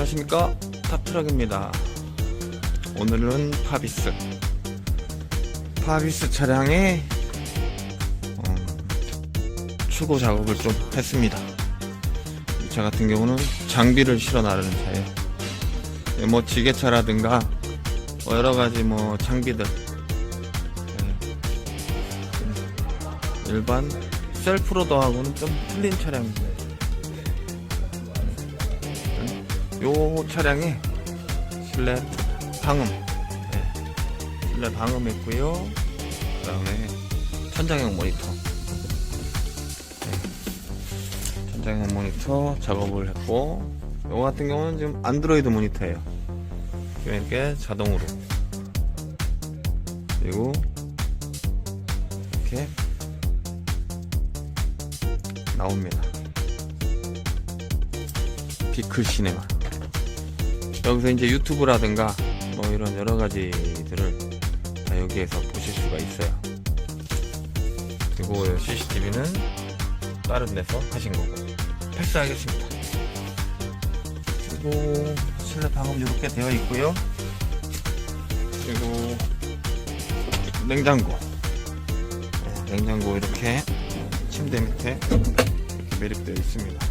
안녕하십니까? 탑트럭입니다. 오늘은 파비스. 파비스 차량에 어, 추고 작업을 좀 했습니다. 이 차 같은 경우는 장비를 실어 나르는 차예요. 네, 뭐 지게차라든가 뭐 여러가지 뭐 장비들. 네. 일반 셀프로더하고는 좀 틀린 차량입니다 요 차량에 실내 방음. 네. 실내 방음했고요. 그 다음에 천장형 모니터. 네. 천장형 모니터 작업을 했고 요거 같은 경우는 지금 안드로이드 모니터예요. 이렇게 자동으로. 그리고 이렇게 나옵니다. 비클 시네마 여기서 이제 유튜브라든가 뭐 이런 여러 가지들을 다 여기에서 보실 수가 있어요. 그리고 CCTV는 다른 데서 하신 거고 패스하겠습니다. 그리고 실내 방음 이렇게 되어 있고요. 그리고 냉장고, 네, 냉장고 이렇게 침대 밑에 매립되어 있습니다.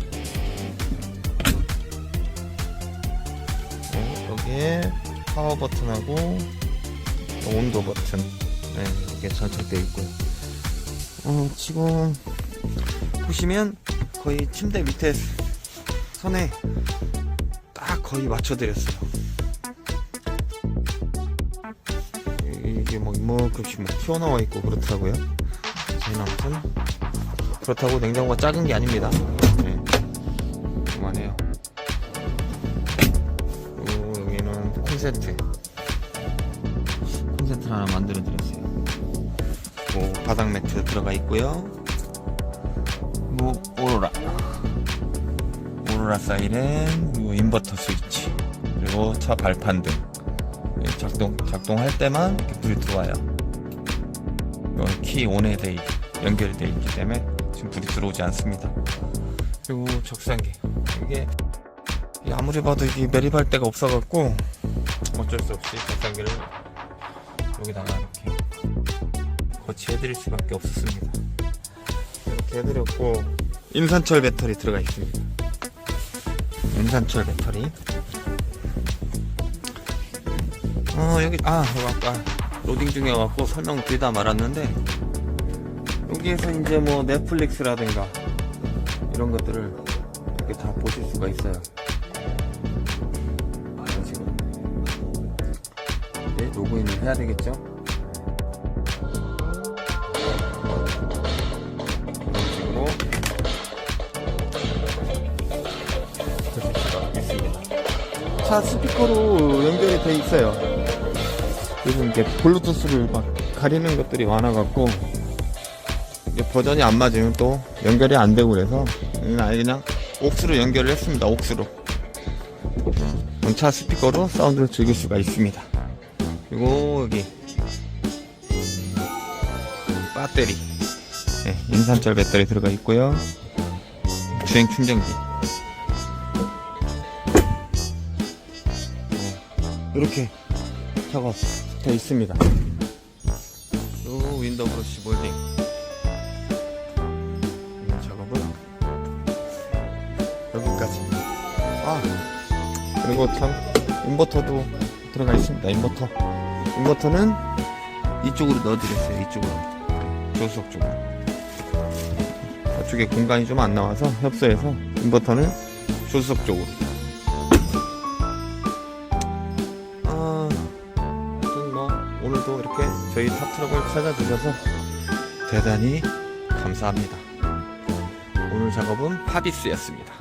네, 여기에 파워 버튼하고 또 온도 버튼 네, 이렇게 장착되어 있고요. 어, 지금 보시면 거의 침대 밑에 선에 딱 거의 맞춰드렸어요. 이게 뭐 이만큼씩 뭐 튀어나와 있고 그렇더라고요. 저희는 아무튼 그렇다고 냉장고가 작은 게 아닙니다. 네, 그만해요. 콘센트. 콘센트를 하나 만들어 드렸어요. 뭐 바닥 매트 들어가 있고요. 뭐 오로라. 오로라 사이렌 그리고 인버터 스위치. 그리고 차 발판 등. 예, 작동 작동할 때만 이렇게 불이 들어와요. 키 온에 돼 있- 연결되어 있기 때문에 지금 불이 들어오지 않습니다. 그리고 이게 이게 아무리 봐도 이게 매립할 데가 없어갖고 어쩔 수 없이 적상기를 여기다가 이렇게 거치해드릴 수밖에 없었습니다. 이렇게 해드렸고 인산철 배터리 들어가 있습니다. 인산철 배터리. 어 여기 아 이거 아까 로딩 중이어갖고 설명 드리다 말았는데 여기에서 이제 뭐 넷플릭스라든가 이런 것들을 이렇게 다 보실 수가 있어요. 로그인을 해야 되겠죠? 이런 식으로 있습니다. 차 스피커로 연결이 돼 있어요. 요즘 이게 블루투스를 막 가리는 것들이 많아갖고 버전이 안 맞으면 또 연결이 안 되고 그래서 아예 그냥 옥스로 연결을 했습니다. 옥스로. 차 스피커로 사운드를 즐길 수가 있습니다. 그리고 여기 배터리, 네, 인산철 배터리 들어가 있고요. 주행 충전기. 어, 이렇게 차가 되어 있습니다. 그리고 윈도우 브러쉬 몰딩. 이 작업은 여기까지. 아. 그리고 참 인버터도 들어가 있습니다 인버터 인버터는 이쪽으로 넣어드렸어요. 이쪽으로. 조수석 쪽으로. 저쪽에 공간이 좀 안 나와서 협소해서 인버터는 조수석 쪽으로. 아 아무튼 뭐 오늘도 이렇게 저희 탑트럭을 찾아주셔서 대단히 감사합니다. 오늘 작업은 파비스였습니다